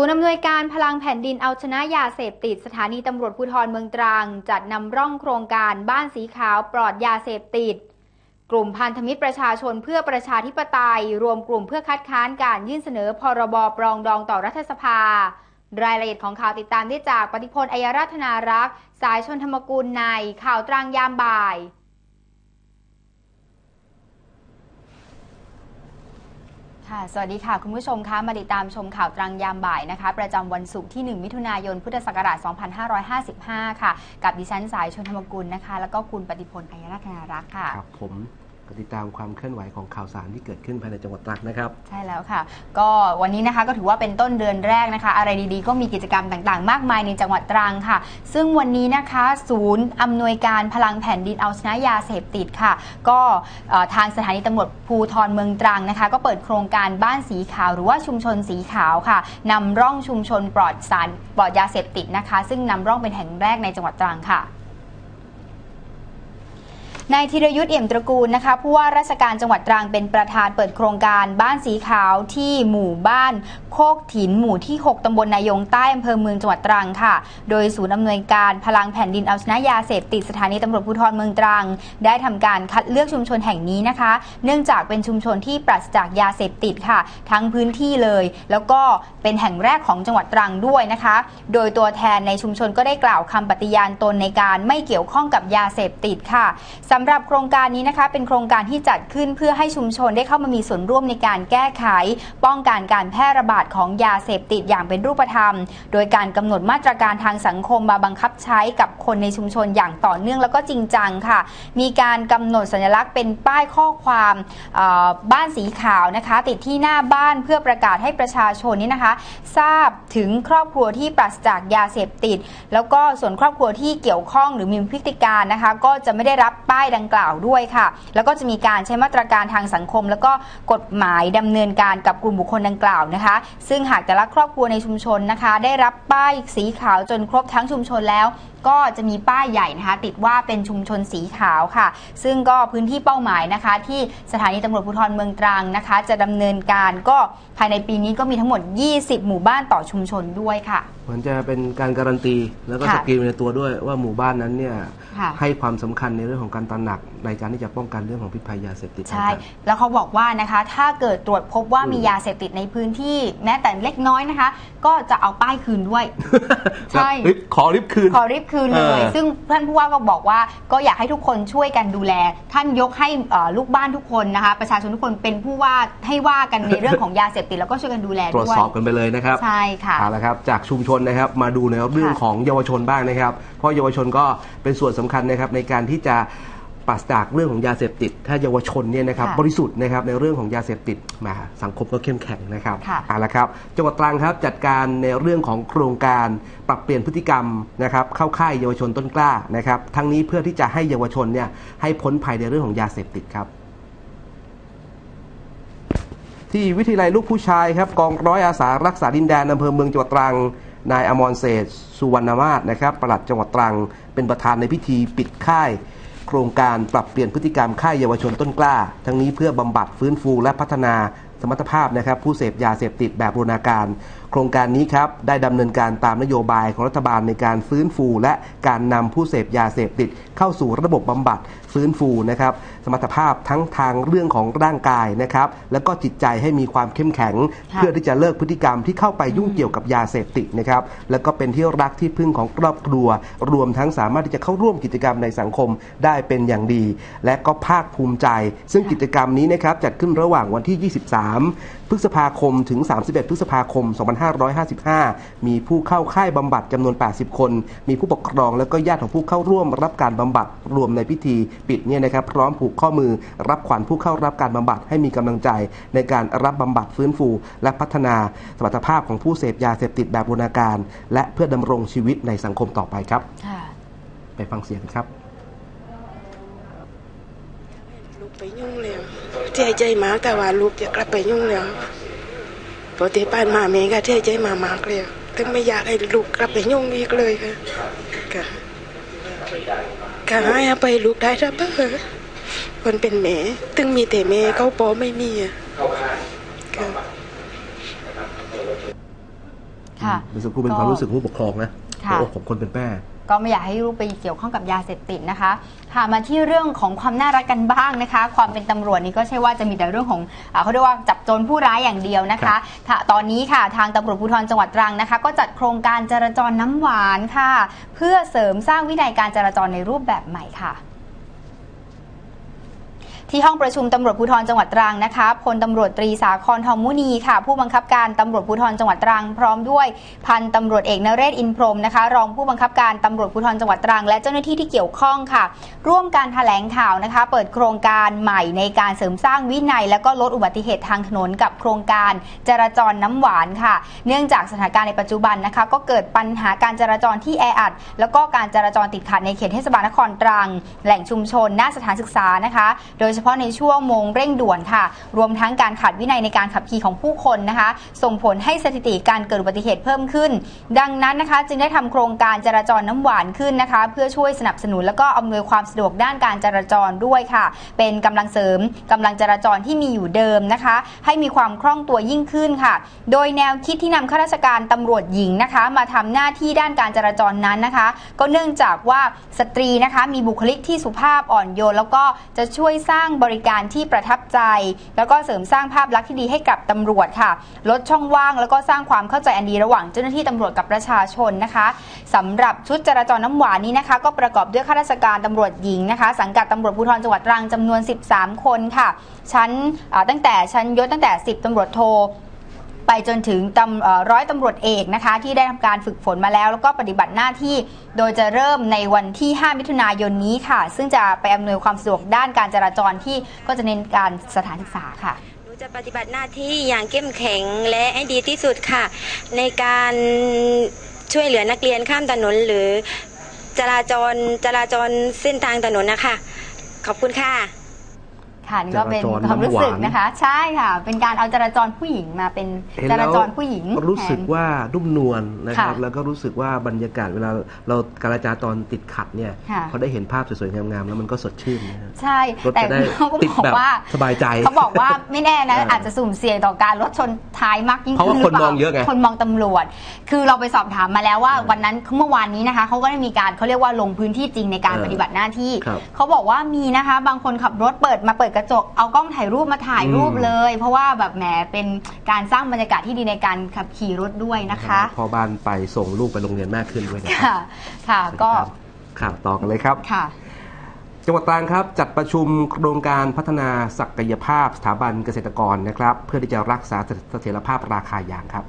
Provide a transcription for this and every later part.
ศูนย์อำนวยการพลังแผ่นดินเอาชนะยาเสพติด สถานีตำรวจภูธรเมืองตรัง จัดนำร่องโครงการบ้านสีขาวปลอดยาเสพติด กลุ่มพันธมิตรประชาชนเพื่อประชาธิปไตย รวมกลุ่มเพื่อคัดค้านการยื่นเสนอพรบปรองดองต่อรัฐสภา รายละเอียดของข่าวติดตามได้จากปฏิพลอัยราธนารักษ์ สายชนธรรมกุลในข่าวตรังยามบ่าย ค่ะ สวัสดีค่ะ คุณผู้ชมคะ มาติดตามชมข่าวตรังยามบ่ายนะคะ ประจำวันศุกร์ที่ 1 มิถุนายน พุทธศักราช 2555 ค่ะ กับดิฉันสายชนธรรมกุลนะคะ แล้วก็คุณปฏิพล อัยรัตนารักษ์ค่ะ ครับผม ติดตามความเคลื่อนไหวของข่าวสารที่เกิดขึ้นภายในจังหวัดตรังนะครับ ใช่แล้วค่ะ ก็วันนี้นะคะก็ถือว่าเป็นต้นเดือนแรกนะคะ อะไรดีๆ ก็มีกิจกรรมต่างๆ มากมายในจังหวัดตรังค่ะ ซึ่งวันนี้นะคะ ศูนย์อำนวยการพลังแผ่นดินเอาชนะยาเสพติดค่ะ ก็ทางสถานีตำรวจภูธรเมืองตรังนะคะ ก็เปิดโครงการบ้านสีขาว หรือว่าชุมชนสีขาวค่ะนำร่องชุมชนปลอดสารปลอดยาเสพติดนะคะ ซึ่งนำร่องเป็นแห่งแรกในจังหวัดตรังค่ะ นายธีรยุทธ์เอี่ยมตระกูลนะคะผู้ว่าราชการจังหวัดตรังเป็นประธานเปิดโครงการบ้านสีขาวที่หมู่บ้านโคกถินหมู่ที่ 6 ตำบลนายงใต้อำเภอเมืองจังหวัดตรังค่ะ โดยศูนย์อำนวยการพลังแผ่นดินเอาชนะยาเสพติดสถานีตำรวจภูธรเมืองตรัง ได้ทำการคัดเลือกชุมชนแห่งนี้นะคะ เนื่องจากเป็นชุมชนที่ปราศจากยาเสพติดค่ะ ทั้งพื้นที่เลย แล้วก็เป็นแห่งแรกของจังหวัดตรังด้วยนะคะ โดยตัวแทนในชุมชนก็ได้กล่าวคำปฏิญาณตนในการไม่เกี่ยวข้องกับยาเสพติดค่ะสำหรับโครงการนี้นะคะ เป็นโครงการที่จัดขึ้นเพื่อให้ชุมชนได้เข้ามามีส่วนร่วมในการแก้ไข ป้องกันการแพร่ระบาดของยาเสพติดอย่างเป็นรูปธรรม โดยการกำหนดมาตรการทางสังคมมาบังคับใช้กับคนในชุมชนอย่างต่อเนื่องแล้วก็จริงจังค่ะ มีการกำหนดสัญลักษณ์เป็นป้ายข้อความบ้านสีขาวนะคะ ติดที่หน้าบ้านเพื่อประกาศให้ประชาชนนี่นะคะ ทราบถึงครอบครัวที่ปราศจากยาเสพติด แล้วก็ส่วนครอบครัวที่เกี่ยวข้องหรือมีพฤติการนะคะ ก็จะไม่ได้รับป้ายดังกล่าวด้วยค่ะ แล้วก็จะมีการใช้มาตรการทางสังคม แล้วก็กฎหมายดำเนินการกับกลุ่มบุคคลดังกล่าวนะคะ ซึ่งหากแต่ละครอบครัวในชุมชนนะคะ ได้รับป้ายสีขาวจนครบทั้งชุมชนแล้วก็จะมีป้ายใหญ่นะคะ ติดว่าเป็นชุมชนสีขาวค่ะ ซึ่งก็พื้นที่เป้าหมายนะคะ ที่สถานีตำรวจภูธรเมืองตรังนะคะ จะดำเนินการก็ภายในปีนี้ก็มีทั้งหมด 20 หมู่บ้านต่อชุมชนด้วยค่ะ เหมือนจะเป็นการการันตี แล้วก็ค่ะสกรีนไปในตัวด้วยว่าหมู่บ้านนั้นเนี่ยค่ะให้ความสำคัญในเรื่องของการตระหนักในการที่จะป้องกันเรื่องของพิษภัยยาเสพติด ใช่ต่างแล้วเขาบอกว่านะคะถ้าเกิดตรวจพบว่าอืมมียาเสพติดในพื้นที่แม้แต่เล็กน้อยนะคะ ก็จะเอาป้ายคืนด้วยๆใช่ริบขอริบคืน ขอรีบคืนเลยเออซึ่งท่านผู้ว่าก็บอกว่าก็อยากให้ทุกคนช่วยกันดูแล ท่านยกให้เอ่อลูกบ้านทุกคนนะคะ ประชาชนทุกคนเป็นผู้ว่าให้ว่ากันในเรื่องของยาเสพติดแล้วก็ช่วยกันดูแลตรวจด้วยสอบกันไปเลยนะครับ ใช่ค่ะเอาละครับจากชุมชนนะครับมาดูในเรื่องค่ะของเยาวชนบ้างนะครับ เพราะเยาวชนก็เป็นส่วนสำคัญนะครับในการที่จะ ปราศจากเรื่องของยาเสพติด ถ้าเยาวชนเนี่ยนะครับค่ะบริสุทธิ์นะครับในเรื่องของยาเสพติดมาสังคมก็เข้มแข็งนะครับค่ะเอาละครับจังหวัดตรังครับจัดการในเรื่องของโครงการปรับเปลี่ยนพฤติกรรมนะครับเข้าค่ายเยาวชนต้นกล้านะครับทั้งนี้เพื่อที่จะให้เยาวชนเนี่ยให้พ้นภัยในเรื่องของยาเสพติดครับที่วิทยาลัยลูกผู้ชายครับกองร้อยอาสารักษาดินแดนอำเภอเมืองจังหวัดตรัง นายอมรเศรษฐ์สุวรรณมาศนะครับปลัดจังหวัดตรัง เป็นประธานในพิธีปิดค่าย โครงการปรับเปลี่ยนพฤติกรรมค่ายเยาวชนต้นกล้า ทั้งนี้เพื่อบำบัดฟื้นฟูและพัฒนาสมรรถภาพนะครับผู้เสพยาเสพติดแบบบูรณาการโครงการนี้ครับได้ดำเนินการตามนโยบายของรัฐบาลในการฟื้นฟูและการนำผู้เสพยาเสพติดเข้าสู่ระบบบำบัดฟื้นฟูนะครับสมรรถภาพทั้งทางเรื่องของร่างกายนะครับแล้วก็จิตใจให้มีความเข้มแข็งค่ะเพื่อที่จะเลิกพฤติกรรมที่เข้าไปยุ่งเกี่ยวกับยาเสพติดนะครับแล้วก็เป็นที่รักที่พึ่งของครอบครัว รวมทั้งสามารถที่จะเข้าร่วมกิจกรรมในสังคมได้เป็นอย่างดี และก็ภาคภูมิใจ ซึ่งกิจกรรมนี้นะครับจัดขึ้นระหว่างวันที่ 23 พฤษภาคมถึง 31 พฤษภาคม 2555 มีผู้เข้าค่ายบำบัดจำนวน 80 คน มีผู้ปกครองและก็ญาติของผู้เข้าร่วมรับการบำบัดรวมในพิธีปิดเนี่ยนะครับพร้อมผูกข้อมือรับขวัญผู้เข้ารับการบำบัดให้มีกำลังใจในการรับบำบัดฟื้นฟู และพัฒนาสมรรถภาพของผู้เสพยาเสพติดแบบบูรณาการ และเพื่อดำรงชีวิตในสังคมต่อไปครับค่ะไปฟังเสียงกันครับ ลู กไปยุ่งแล้วเสียใจมากแต่ว่าลูกจะกลับไปยุ่งแล้วปกติป้านมาเมก็เสียใจมามากเลยถึงไม่อยากให้ลูกกลับไปยุ่งอีกเลยค่ะค่ะค่ะให้อภัยลูกได้ครับเออคนเป็นแม่ถึงมีแต่แม่เขาปอไม่มีอะค่ะค่ะเมื่อสักครู่เป็นความรู้สึกของผู้ปกครองนะค่ะหัวอกของคนเป็นแม่ ก็ไม่อยากให้ลูกไปเกี่ยวข้องกับยาเสพติดนะคะค่ะมาที่เรื่องของความน่ารักกันบ้างนะคะ ความเป็นตำรวจนี่ก็ใช่ว่าจะมีแต่เรื่องของอาเขาเรียกว่าจับโจรผู้ร้ายอย่างเดียวนะคะค่ะตอนนี้ค่ะทางตำรวจภูธรจังหวัดตรังนะคะ ก็จัดโครงการจราจรน้ำหวานค่ะ เพื่อเสริมสร้างวินัยการจราจรในรูปแบบใหม่ค่ะ ที่ห้องประชุมตำรวจภูธรจังหวัดตรังนะคะพลตำรวจตรีสาครทองมุนีค่ะ ผู้บังคับการตำรวจภูธรจังหวัดตรังพร้อมด้วยพันตำรวจเอกนเรศอินพรมนะคะรองผู้บังคับการตำรวจภูธรจังหวัดตรังและเจ้าหน้าที่ที่เกี่ยวข้องค่ะ ร่วมการแถลงข่าวนะคะ เปิดโครงการใหม่ในการเสริมสร้างวินัย และก็ลดอุบัติเหตุทางถนนกับโครงการจราจรน้ำหวานค่ะ เนื่องจากสถานการณ์ในปัจจุบันนะคะ ก็เกิดปัญหาการจราจรที่แออัดแล้วก็การจราจรติดขัดในเขตเทศบาลนครตรัง แหล่งชุมชนหน้าสถานศึกษานะคะ โดยเฉพาะในช่วงโมงเร่งด่วนค่ะ รวมทั้งการขาดวินัยในการขับขี่ของผู้คนนะคะ ส่งผลให้สถิติการเกิดอุบัติเหตุเพิ่มขึ้น ดังนั้นนะคะ จึงได้ทำโครงการจราจรน้ำหวานขึ้นนะคะ เพื่อช่วยสนับสนุนแล้วก็อำนวยความสะดวกด้านการจราจรด้วยค่ะ เป็นกำลังเสริมกำลังจราจรที่มีอยู่เดิมนะคะ ให้มีความคล่องตัวยิ่งขึ้นค่ะ โดยแนวคิดที่นำข้าราชการตำรวจหญิงนะคะ มาทำหน้าที่ด้านการจราจรนั้นนะคะ ก็เนื่องจากว่าสตรีนะคะมีบุคลิกที่สุภาพอ่อนโยน แล้วก็จะช่วยสร้างางบริการที่ประทับใจ แล้วก็เสริมสร้างภาพลักษณ์ที่ดีให้กับตำรวจค่ะ ลดช่องว่างแล้วก็สร้างความเข้าใจอันดีระหว่างเจ้าหน้าที่ตำรวจกับประชาชนนะคะสำหรับชุดจราจรน้ำหวานนี้นะคะ ก็ประกอบด้วยข้าราชการตำรวจหญิงนะคะ สังกัดตำรวจภูธรจังหวัดตรังจำนวน 13 คนค่ะชั้นตั้งแต่ชั้นยศตั้งแต่ 10ตำรวจโท ไปจนถึงร้อยตำรวจเอกนะคะ ที่ได้ทำการฝึกฝนมาแล้ว แล้วก็ปฏิบัติหน้าที่ โดยจะเริ่มในวันที่ 5 มิถุนายนนี้ค่ะ ซึ่งจะไปอำนวยความสะดวกด้านการจราจรที่ก็จะเน้นการสถานศึกษาค่ะจะปฏิบัติหน้าที่อย่างเข้มแข็งและให้ดีที่สุดค่ะ ในการช่วยเหลือนักเรียนข้ามถนนหรือจราจรจราจรเส้นทางถนนนะคะ ขอบคุณค่ะ ค่ะนี่ก็เป็นจราจรความรู้สึกน้ำหวานนะคะ ใช่ค่ะ เป็นการเอาจราจรผู้หญิงมาเป็นเห็นจแล้ราวจรผู้หญิง รู้สึกแทนว่านุ่มนวลนะครับค่ะแล้วก็รู้สึกว่าบรรยากาศเวลาเราการจราจรติดขัดเนี่ยค่ะพอได้เห็นภาพสวยๆงามๆแล้วมันก็สดชื่นนะฮะใช่รถแต่จะได้เขาก็ติดบอกแบบว่าสบายใจเขาบอกว่าไม่แน่นะเออออาจจะสุ่มเสี่ยงต่อการรถชนท้ายมากยิ่งเพราะขึ้นว่าหรือเปล่าคนมองเยอะไงคนมองตำรวจ คือเราไปสอบถามมาแล้วว่าวันนั้นเมื่อวานนี้นะคะเขาก็ได้มีการเขาเรียกว่าลงพื้นที่จริงในการเออปฏิบัติหน้าที่ครับเขาบอกว่ามีนะคะ บางคนขับรถเปิดมาเปิดกระจกเอากล้องถ่ายรูปมาถ่ายรูปอืมเลย เพราะว่าแบบแหมเป็นการสร้างบรรยากาศที่ดีในการขับขี่รถด้วยนะคะพอบ้านไปส่งลูกไปโรงเรียนมากขึ้นด้วยนะครัค่ะค่ะก็ข่าวต่อกันเลยครับค่ะจังหวัดตรังครับจัดประชุมโครงการพัฒนาศักยภาพสถาบันเกษตรกรนะครับ เพื่อที่จะรักษาเสถียรภาพราคายางครับ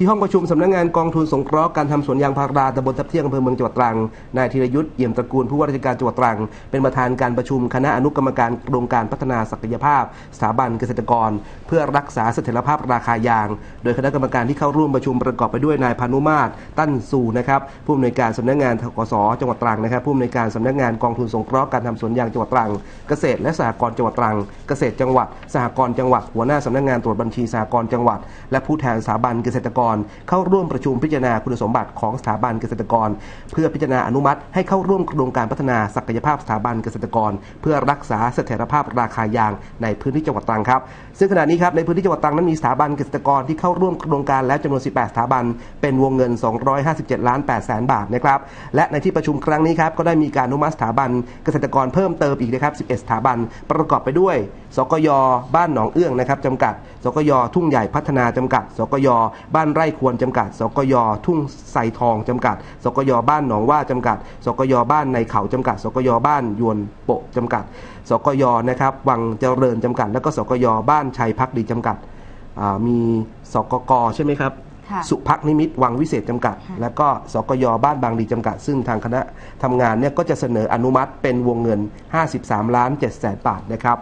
ที่ห้องประชุมสำนักงงานกองทุนสงเคราะห์การทำสวนยางพาราตำบลทับเที่ยงอำเภอเมืองจังหวัดตรัง นายธีรยุทธ์เอี่ยมตระกูลผู้ว่าราชการจังหวัดตรัง เป็นประธานการประชุมคณะอนุกรรมการโครงการพัฒนาศักยภาพ สถาบันเกษตรกร เพื่อรักษาเสถียรภาพราคายาง โดยคณะกรรมการที่เข้าร่วมประชุมประกอบไปด้วยนายพานุมาตรตั้นสูนะครับผู้อำนวยการสำนักงานทกสจังหวัดตรังนะครับผู้อำนวยการสำนักงานกองทุนสงเคราะห์การทำสวนยางจังหวัดตรัง เกษตรและสหกรณ์จังหวัดตรัง เกษตรจังหวัด สหกรณ์จังหวัดหัวหน้าสำนักงานตรวจบัญชีสหกรณ์จังหวัด และผู้แทนสถาบันเกษตรกรเข้าร่วมประชุมพิจารณาคุณสมบัติของสถาบันเกษตรกร เพื่อพิจารณาอนุมัติให้เข้าร่วมโครงการพัฒนาศักยภาพสถาบันเกษตรกร เพื่อรักษาเสถียรภาพราคายางในพื้นที่จังหวัดตรังครับ ซึ่งขณะนี้ครับในพื้นที่จังหวัดตรังนั้นมีสถาบันเกษตรกรที่เข้าร่วมโครงการแล้วจำนวน 18 สถาบัน เป็นวงเงิน 257 ล้าน8แสนบาทนะครับและในที่ประชุมครั้งนี้ครับก็ได้มีการอนุมัติสถาบันเกษตรกรเพิ่มเติมอีกนะครับ 11 สถาบันประกอบไปด้วย สกย บ้านหนองเอื้องนะครับจำกัด สกย ทุ่งใหญ่พัฒนาจำกัด สกย บ้านไร่ควรจำกัด สกยทุ่งไทรทองจำกัด สกยบ้านหนองว่าจำกัด สกยบ้านในเขาจำกัด สกยบ้านยวนโปะจำกัด สกยนะครับวังเจริญจำกัด แล้วก็สกยบ้านชัยพักดีจำกัดอ่ามีสกกใช่ไหมครับค่ะสุพักนิมิตวังวิเศษจำกัด แล้วก็สกยบ้านบางดีจำกัด ซึ่งทางคณะทำงานเนี่ยก็จะเสนออนุมัติเป็นวงเงิน 53 ล้าน7แสนบาทนะครับ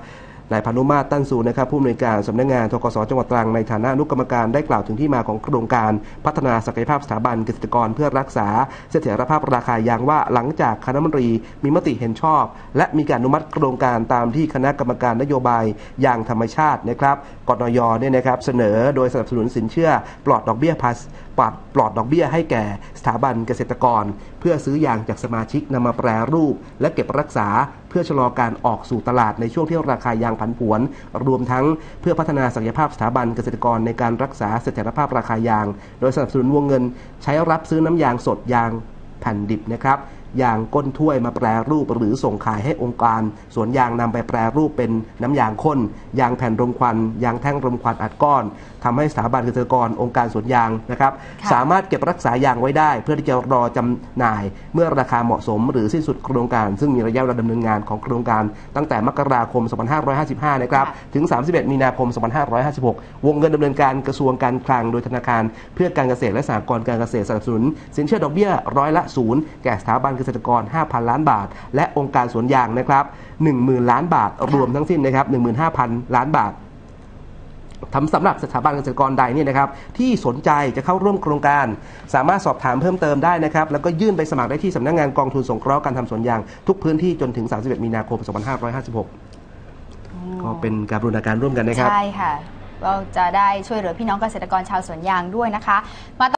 นายพานุมาตรตั้นสูนะครับผู้อำนวยการสำนักงานทกสจังหวัดตรังในฐานะอนุกรรมการได้กล่าวถึงที่มาของโครงการพัฒนาศักยภาพสถาบันเกษตรกรเพื่อรักษาเสถียรภาพราคายางว่าหลังจากคณะมนตรีมีมติเห็นชอบ และมีการอนุมัติโครงการตามที่คณะกรรมการนโยบายยางธรรมชาตินะครับกนยเนี่ยนะครับเสนอโดยสนับสนุนสินเชื่อปลอดดอกเบี้ยภาษีปลอดปลอดดอกเบี้ยให้แก่สถาบันเกษตรกร เพื่อซื้อยางจากสมาชิกนำมาแปรรูป และเก็บรักษา พื่อพื่อชะลอการออกสู่ตลาดในช่วงที่ราคายางผันผวน รวมทั้งเพื่อพัฒนาศักยภาพสถาบันเกษตรกรในการรักษาเสถียรภาพราคายาง โดยสนับสนุนวงเงิน ใช้รับซื้อน้ำยางสดยางแผ่นดิบนะครับ ยางก้นถ้วยมาแปรรูปหรือส่งขายให้องค์การ สวนยางนำไปแปรรูปเป็นน้ำยางข้น ยางแผ่นรมควัน ยางแท่งรมควันอัดก้อนทำให้สถาบันเกษตรกรองค์การสวนยางนะครับค่ะสามารถเก็บรักษายางไว้ได้ เพื่อที่จะรอจำหน่าย เมื่อราคาเหมาะสม หรือสิ้นสุดโครงการ ซึ่งมีระยะเวลาดำเนินงานของโครงการ ตั้งแต่มกราคม 2555 นะครับถึง 31 มีนาคม 2556 วงเงินดำเนินการกระทรวงการคลังโดยธนาคาร เพื่อการเกษตรและสหกรณ์การเกษตรสนับสนุนสินเชื่อดอกเบี้ยร้อยละศูนย์แก่สถาบันเกษตรกร 5,000 ล้านบาท และองค์การสวนยางนะครับ10,000 ล้านบาทรวมทั้งสิ้นนะครับ15,000 ล้านบาททำสำหรับสถาบันเกษตรกรใดเนี่ยนะครับที่สนใจจะเข้าร่วมโครงการ สามารถสอบถามเพิ่มเติมได้นะครับแล้วก็ยื่นไปสมัครได้ที่สำนักงานกองทุนสงเคราะห์การทำสวนยาง ทุกพื้นที่จนถึง 31 มีนาคม 2556 ก็เป็นการบูรณาการร่วมกันนะครับ ใช่ค่ะก็จะได้ช่วยเหลือพี่น้องเกษตรกรชาวสวนยางด้วยนะคะมา